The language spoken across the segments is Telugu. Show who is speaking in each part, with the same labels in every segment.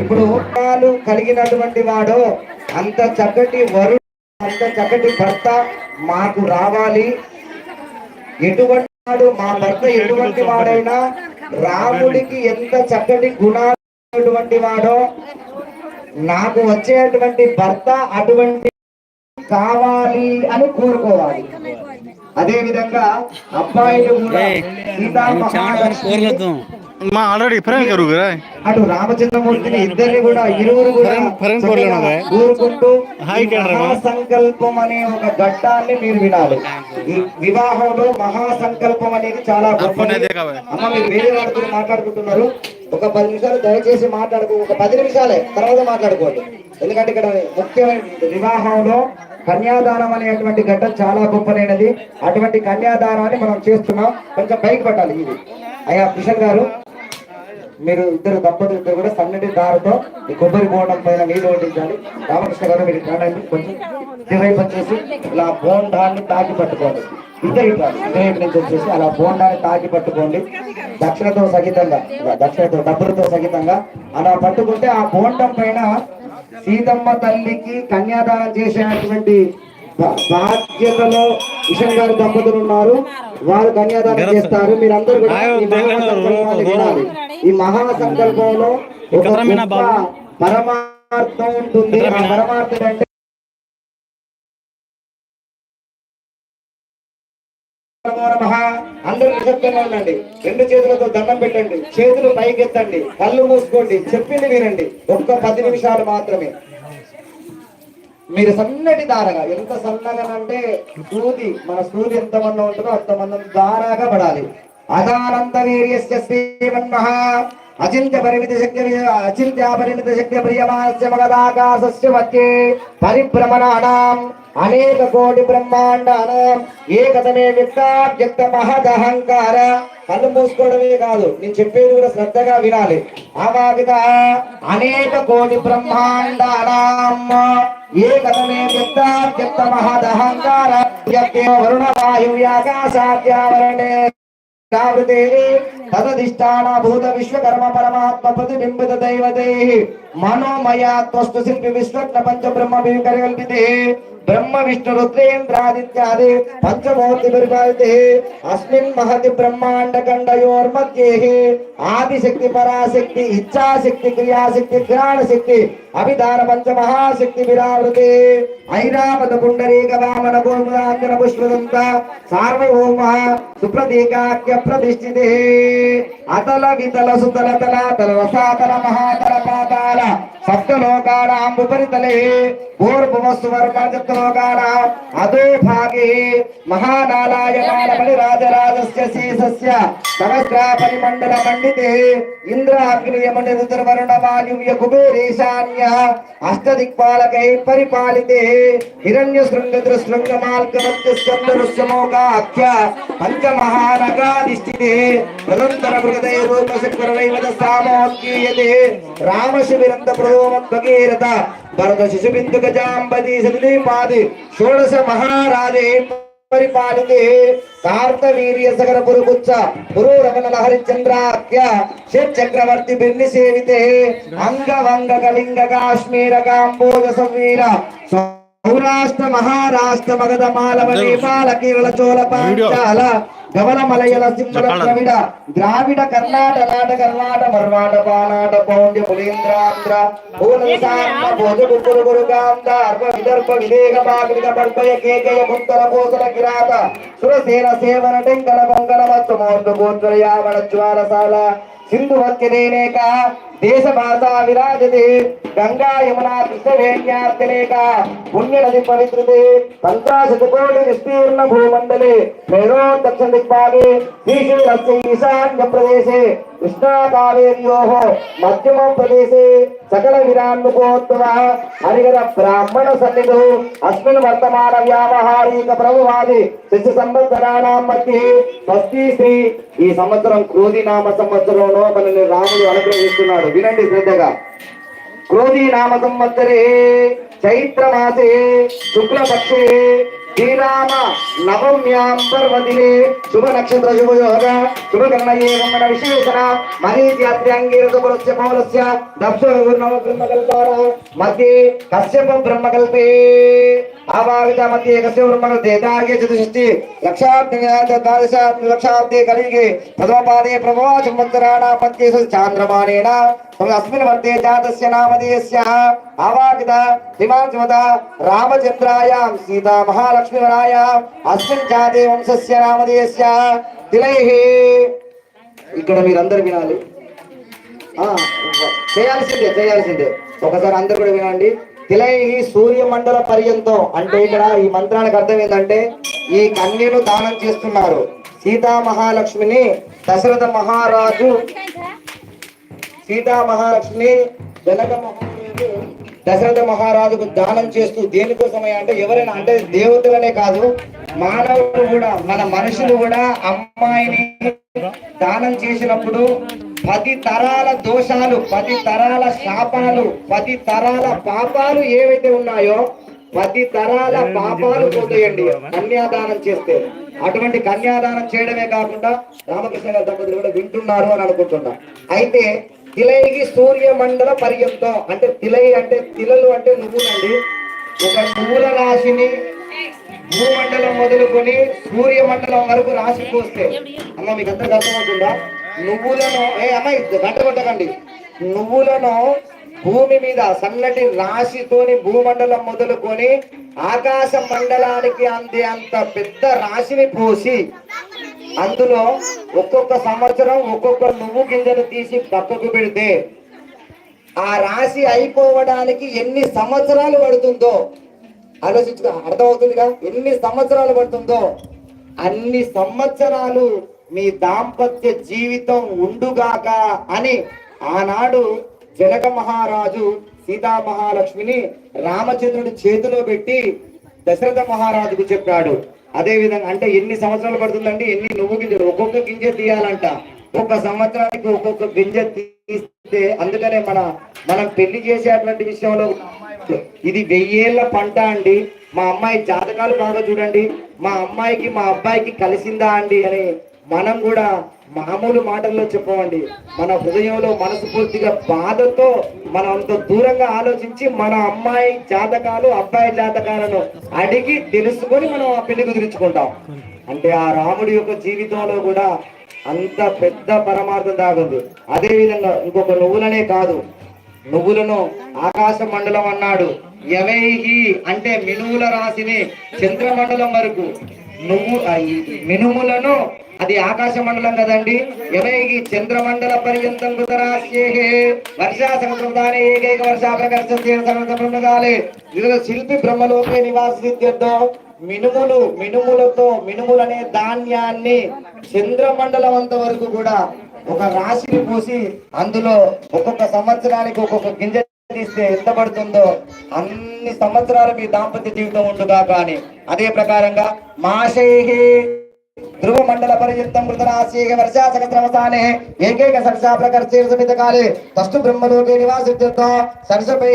Speaker 1: ఇప్పుడు కలిగినటువంటి వాడు అంత చక్కటి వరుడు అంత చక్కటి భర్త మాకు రావాలి. ఎటువంటి వాడు మా భర్త ఎటువంటి వాడైనా రాముడికి ఎంత చక్కటి గుణాలు వాడో నాకు వచ్చేటువంటి భర్త అటువంటి కావాలి అని కోరుకోవాలి. అదే విధంగా అబ్బాయిలు కూడా
Speaker 2: మా ఆల్రెడీ ప్రేమ కరువురా
Speaker 1: అటు రామచంద్రమూర్తిని ఇద్దరిని కూడా ఇరువురు కూడా? ఊరుకుంటూ? మహాసంకల్పం అనే ఒక ఘట్టాన్ని మీరు వినాలి. వివాహంలో మహాసంకల్పం అనేది చాలా
Speaker 2: కావాలి.
Speaker 1: అమ్మ మీరు వేరే వాళ్ళతో మాట్లాడుకుంటున్నారు. ఒక పది నిమిషాలు దయచేసి మాట్లాడుకో ఒక పది నిమిషాలే తర్వాత మాట్లాడుకోండి. ఎందుకంటే ఇక్కడ ముఖ్యమైన వివాహంలో కన్యాదానం అనేటువంటి ఘట్టం చాలా గొప్పనైనది అటువంటి కన్యాదానాన్ని మనం చేస్తున్నాం. కొంచెం పైకి పట్టాలి ఇది. అయ్యా కిషన్ గారు మీరు ఇద్దరు దంపతులు ఇద్దరు కూడా సన్నటి దారితో ఈ కొబ్బరి బోండం పైన నీళ్ళు వడ్డించాలి. రామకృష్ణ గారు మీరు కాదండి కొంచెం ఇటువైపు వచ్చేసి ఇలా బోండాన్ని తాకి పట్టుకోండి. ఇద్దరు ఇట్లా ఇటువైపు నుంచి వచ్చేసి అలా బోండాన్ని తాకి పట్టుకోండి. దక్షిణతో సహితంగా దక్షిణతో డబ్బులతో సహితంగా అలా పట్టుకుంటే ఆ బోండం పైన సీతమ్మ తల్లికి కన్యాదానం చేసేటువంటి బాధ్యతలో కిషన్ గారు దంపతులు ఉన్నారు వారు కన్యాదానం చేస్తారు. మీరందరూ కూడా ఈ వినాలి. ఈ మహాసంకల్పంలో ఒక గొప్ప పరమార్థం ఉంటుంది. ఆ పరమార్థం అంటే. అందరూ నిశ్శబ్దంగా ఉండండి. రెండు చేతులతో దండం పెట్టండి. చేతులు పైకెత్తండి. కళ్ళు మూసుకోండి. చెప్పింది వినండి. ఒక్క పది నిమిషాలు మాత్రమే. మీరు సన్నటి దారగా ఎంత సన్నగా అంటే సూది మన సూది ఎంత మంది ఉంటుందో అంత మంది దారాగా పడాలి. అదానంత వీర్యస్య శ్రీమన్మ అచింత్య పరిమిత శక్తి అచింత్య పరిమిత శక్తి ప్రియమాస్య మగదాకాశస్య మధ్యే పరిభ్రమణానాం అనేక కోటి బ్రహ్మాండానాం. ఏకతనే వ్యక్తావ్యక్త మహదహంకార. కళ్ళు మూసుకోవడమే కాదు నేను చెప్పేది కూడా శ్రద్ధగా వినాలి. అవావిద అనేక కోటి బ్రహ్మాండానాం. ఏకతమే వ్యక్తావ్యక్త మహదహంకార. వరుణ వాయువ్యాకాశాద్యావరణే కావృతే భూత విశ్వకర్మ పరమాత్మ ప్రతిబింబిత దైవతే మనోమయాత్వస్తు శిల్పి విశ్వ ప్రపంచ బ్రహ్మ కల్పితే. బ్రహ్మ విష్ణు రుద్రేంద్రాదిత్యాది పంచమూర్తి పరిపాలితే అస్మిన్ మహతి బ్రహ్మాండ ఖండయోర్మధ్యే ఆదిశక్తి పరాశక్తి ఇచ్ఛాశక్తి క్రియాశక్తి జ్ఞానశక్తి అభిధాన పంచ మహాశక్తి విరావృతే ఐరావత పుండరీక వామన గోముదాంజన పుష్పదంత సార్వభౌమ సుప్రతీకాఖ్య ప్రతిష్ఠితే అతల వితల సుతల తల తల రసాతల మహాతల పాతాల సప్తలోకానాం ఉపరితలే పూర్వమస్వర్గలోకాన అదో భాగే మహానాలాయమాన బలిరాజరాజస్య శేషస్య సహస్రాపరి మండల మండితే ఇంద్రాగ్నియమని కుబేరేశాన్య అష్టదిక్పాలకై పరిపాలితే హిరణ్య శృంగ దృశృంగ పంచమహానగాధిష్ఠితే ప్రదంతర ప్రదోమద్భగీరథ భరత శిశుబిందు గజాంబది సతిపాది షోడశ మహారాజే పరిపాలితే కార్తవీర్య సగర పురుగుచ్చ పురూరమణ లహరి చంద్రాఖ్య షట్ చక్రవర్తి బిర్ని సేవితే అంగవంగ కళింగ కాశ్మీర కాంబోజ సంవీర సౌరాష్ట్ర మహారాష్ట్ర మగధ మాలవ నేపాల కేరళ చోళ పాంచాల గవల మలయల సింహల ద్రవిడ ద్రావిడ కర్ణాట నాట కర్ణాట మర్వాట పానాట పౌండ్య పులేంద్రాంధ్ర పూలంసాంబ భోజ గురు గురు గాంధార్వ విదర్భ విదేహ పాగ్రిక పడ్భయ కేకయ పుత్తర పోసల కిరాత సురసేన సేవన టెంకల పొంగల మత్తు మోర్లు గోత్ర యావణ జ్వాలసాల సింధు వత్యదేనేక దేశ భాషా విరాజతే గంగా యమున కృష్ణవేణ్యార్తనేక పుణ్య నది పవిత్రతే పంచాశత కోటి విస్తీర్ణ భూమండలే మేరో దక్షిణ దిక్పాగే శ్రీశైలస్య ఈశాన్య ప్రదేశే కృష్ణా కావేర్యోః మధ్యమ ప్రదేశే సకల విరాన్ముఖోత్తమ హరిహర బ్రాహ్మణ సన్నిధు అస్మిన్ వర్తమాన వ్యావహారిక ప్రభువాది శిశు సంవత్సరాణం మధ్య స్వస్తి శ్రీ ఈ సంవత్సరం క్రోధి నామ సంవత్సరంలో మనల్ని రాముడు అనుగ్రహిస్తున్నాడు. వినండి శ్రద్ధగా. క్రోధీ నామ సంవత్సరే చైత్ర మాసే శుక్లపక్షే శ్రీరామ నవమ్యాం పర్వదినే శుభ నక్షత్ర శుభయోగ శుభకర్ణయే శుభ గణనయే గమన విశేషణ మరీత్యాత్ర్యాంగీరత పురస్య పౌరస్య దక్ష నవ బ్రహ్మకల్పార మధ్యే కశ్యప బ్రహ్మకల్పే. ఆవావిత మధ్యే కశ్యప బ్రహ్మకల్పే దార్గే చతుషష్టి లక్షాబ్ది ద్వాదశ లక్షాబ్దే కలిగే ప్రథమపాదే ప్రభవ సంవత్సరాణ మధ్యే చాంద్రమానేన అస్మిన్ వర్తే జాతస్య నామధేయస్య ఆవాకిత హిమాంశమత రామచంద్రాయాం సీతా మహాలక్ష్మీవరాయాం అస్మిన్ జాతే వంశస్య నామధేయస్య తిలైః. ఇక్కడ మీరందరూ వినాలి. ఆ, చేయాల్సిందే చేయాల్సిందే. ఒకసారి అందరు కూడా వినండి. తిలై సూర్యమండల పర్యంతం. అంటే ఇక్కడ ఈ మంత్రానికి అర్థం ఏంటంటే ఈ కన్యను దానం చేస్తున్నారు. సీతా మహాలక్ష్మిని దశరథ మహారాజు సీతా మహాలక్ష్మి జనక మహారాజు దశరథ మహారాజుకు దానం చేస్తూ దేనికోసమే అంటే ఎవరైనా అంటే దేవతలనే కాదు మానవులు కూడా మన మనుషులు కూడా అమ్మాయిని దానం చేసినప్పుడు పది తరాల దోషాలు పది తరాల శాపాలు పది తరాల పాపాలు ఏవైతే ఉన్నాయో పది తరాల పాపాలు పోతాయండి కన్యాదానం చేస్తే. అటువంటి కన్యాదానం చేయడమే కాకుండా రామకృష్ణ గారి దంపతులు కూడా వింటున్నారు అని అనుకుంటున్నా. అయితే తిలైకి సూర్య మండల పర్యంతం అంటే తిలై అంటే తిలలు అంటే నువ్వులండి. ఒక నువ్వుల రాశిని భూమండలం మొదలుకొని సూర్య మండలం వరకు రాశి పోస్తే అమ్మ మీకు అందరికి అర్థమవుతుందా? నువ్వులను ఏ అమ్మాయి గంట కొట్టకండి. నువ్వులను భూమి మీద సన్నటి రాశితోని భూమండలం మొదలుకొని ఆకాశ మండలానికి అందే అంత పెద్ద రాశిని పోసి అందులో ఒక్కొక్క సంవత్సరం ఒక్కొక్క నువ్వు గింజను తీసి పక్కకు పెడితే ఆ రాశి అయిపోవడానికి ఎన్ని సంవత్సరాలు పడుతుందో? ఆలోచించుకో అర్థమవుతుందిగా? ఎన్ని సంవత్సరాలు పడుతుందో? అన్ని సంవత్సరాలు మీ దాంపత్య జీవితం ఉండుగాక అని ఆనాడు జనక మహారాజు సీతా మహాలక్ష్మిని రామచంద్రుడి చేతిలో పెట్టి దశరథ మహారాజుకు చెప్పాడు. అదే విధంగా అంటే ఎన్ని సంవత్సరాలు పడుతుందండి? ఎన్ని నువ్వు గింజలు ఒక్కొక్క గింజ తీయాలంట. ఒక్కొక్క సంవత్సరానికి ఒక్కొక్క గింజ తీస్తే అందుకనే మన మనం పెళ్ళి చేసేటువంటి విషయంలో ఇది వెయ్యేళ్ళ పంట అండి. మా అమ్మాయి జాతకాలు బాగా చూడండి. మా అమ్మాయికి మా అబ్బాయికి కలిసిందా అండి అని మనం కూడా మామూలు మాటల్లో చెప్పమండి. మన హృదయంలో మనస్ఫూర్తిగా బాధతో మనం అంత దూరంగా ఆలోచించి మన అమ్మాయి జాతకాలు అబ్బాయి జాతకాలను అడిగి తెలుసుకొని మనం ఆ పెళ్ళి కుదిరించుకుంటాం. అంటే ఆ రాముడి యొక్క జీవితంలో కూడా అంత పెద్ద పరమార్థం దాగుంది. అదే విధంగా ఇంకొక నువ్వులనే కాదు. నువ్వులను ఆకాశ మండలం అన్నాడు. ఎవైహి అంటే మినువుల రాశిని చంద్రమండలం వరకు. నువ్వు మినుములను అది ఆకాశ మండలం కదండి ఎవైకి చంద్రమండల పర్యంతం కృతరాశ్యే వర్షా సంస్కృతాన్ని ఏకైక వర్షా ప్రకర్షే సమృగాలే ఇందులో శిల్పి బ్రహ్మలోకే నివాస మినుములు మినుములతో మినుములనే ధాన్యాన్ని చంద్రమండలం అంత వరకు కూడా ఒక రాశిని పూసి అందులో ఒక్కొక్క సంవత్సరానికి ఒక్కొక్క గింజ తీస్తే ఎంత పడుతుందో అన్ని సంవత్సరాలు మీ దాంపత్య జీవితం ఉండుగా కానీ అదే ప్రకారంగా మాషేహి ధ్రువ మండల పర్యంతం మృతరాశీగ వర్షా సహస్రమసానే ఏకైక సరసా ప్రకర్షే సమిత కాలే తస్తు బ్రహ్మలోకే నివాసిత్యుతో సర్షపై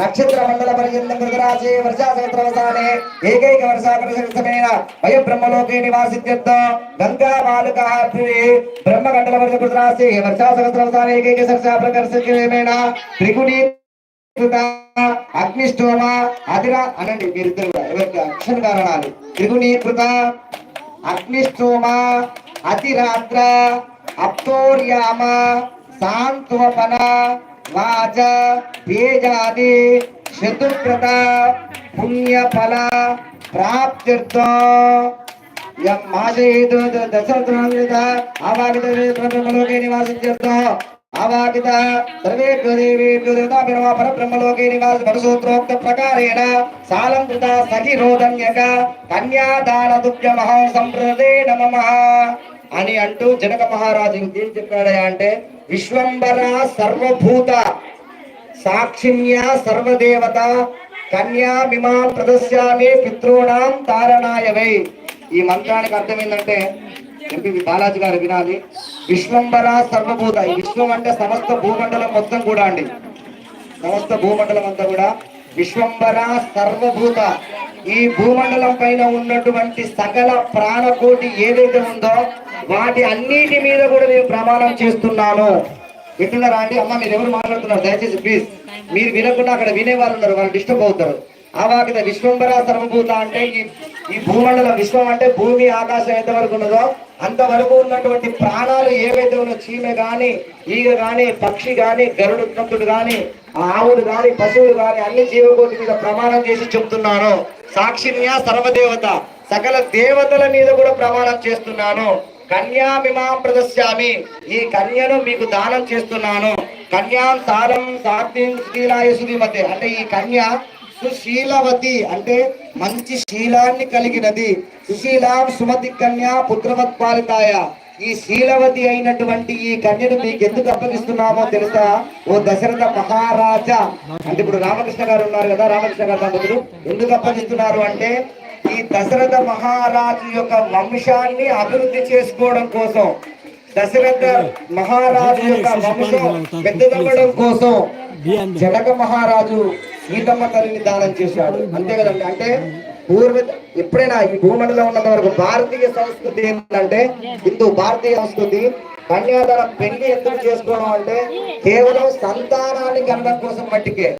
Speaker 1: నక్షత్ర మండల పర్యంతం మృతరాశి వర్షా సహస్రమసానే ఏకైక వర్షా ప్రకర్షమైన వయ బ్రహ్మలోకే నివాసిత్యుతో గంగా బాలుక బ్రహ్మ మండల వర్ష మృతరాశి వర్షా సహస్రమసానే ఏకైక సరసా ప్రకర్షమైన త్రిగుణీ అగ్నిష్టోమ అదిరా అనండి మీరిద్దరు కూడా. ఎవరికి అక్షర కారణాలు? త్రిగుణీకృత అగ్నిష్టోమ అతిరాత్ర అప్తోర్యామ సాంత్వపన వాచ తేజాది శత్రుకృత పుణ్యఫల ప్రాప్త్యర్థ. యం మాసేతు నివాసం ఆవాగితలోకే నివాసించర్థ ఆవాకిత సర్వేభ్యో దేవేభ్యో దేవతాభిర్వా పరబ్రహ్మలోకే నివాస పరసూత్రోక్త ప్రకారేణ సాలం కృత సఖిరోధన్యక కన్యాదాన దుఃఖ మహా సంప్రదే నమః అని అంటూ జనక మహారాజు ఏం చెప్పాడయా అంటే విశ్వంబర సర్వభూత సాక్షిణ్య సర్వదేవత కన్యామిమాం ప్రదశ్యామి పితॄణాం తారణాయ వై ఈ మంత్రానికి అర్థం ఏంటంటే ఎంపీ బాలాజీ గారు వినాలి. విశ్వంబర సర్వభూత విశ్వం అంటే సమస్త భూమండలం మొత్తం కూడా అండి. సమస్త భూమండలం అంతా కూడా. విశ్వంబర సర్వభూత. ఈ భూమండలం పైన ఉన్నటువంటి సకల ప్రాణకోటి ఏదైతే ఉందో వాటి అన్నిటి మీద కూడా నేను ప్రమాణం చేస్తున్నాను. వింటున్నారా అండి? అమ్మ మీరు ఎవరు మాట్లాడుతున్నారు? దయచేసి ప్లీజ్ మీరు వినకుండా అక్కడ వినేవారు ఉన్నారు. వాళ్ళు డిస్టర్బ్ అవుతారు. ఆవాకిత విశ్వంబర సర్వభూత అంటే ఈ ఈ భూమండలం విశ్వం అంటే భూమి ఆకాశం ఎంతవరకు ఉన్నదో అంతవరకు ఉన్నటువంటి ప్రాణాలు ఏవైతే ఉన్నో చీమె గాని ఈగ గాని పక్షి గాని గరుడు కట్టుడు గాని ఆవులు గాని పశువులు గాని అన్ని జీవకోటి మీద ప్రమాణం చేసి చెప్తున్నాను. సాక్షిన్యా సర్వదేవత. సకల దేవతల మీద కూడా ప్రమాణం చేస్తున్నాను. కన్యామిమాం ప్రదశ్యామి. ఈ కన్యను మీకు దానం చేస్తున్నాను. కన్యాం సారం సాత్యం శ్రీలాయ మధ్య అంటే ఈ కన్య సుశీలవతి అంటే మంచి శీలాన్ని కలిగినది. సుశీలాం సుమతి కన్యా పుత్రవత్ పాలితాయ ఈ శీలవతి అయినటువంటి ఈ కన్యను మీకు ఎందుకు అప్పగిస్తున్నామో తెలుసా? ఓ దశరథ మహారాజా. అంటే ఇప్పుడు రామకృష్ణ గారు ఉన్నారు కదా రామకృష్ణ గారు దంపతులు. ఎందుకు అప్పగిస్తున్నారు అంటే ఈ దశరథ మహారాజు యొక్క వంశాన్ని అభివృద్ధి చేసుకోవడం కోసం. దశరథ మహారాజు యొక్క వంశం పెద్దదవ్వడం కోసం. జనక మహారాజు సీతమ్మ తల్లిని దానం చేశాడు. అంతే కదండి. అంటే పూర్వ ఎప్పుడైనా ఈ భూమండలో ఉన్నంత వరకు భారతీయ సంస్కృతి ఏంటంటే హిందూ భారతీయ సంస్కృతి కన్యాదానం పెళ్ళి ఎందుకు చేసుకోవడం అంటే కేవలం సంతానాన్ని కనడం కోసం మట్టికే.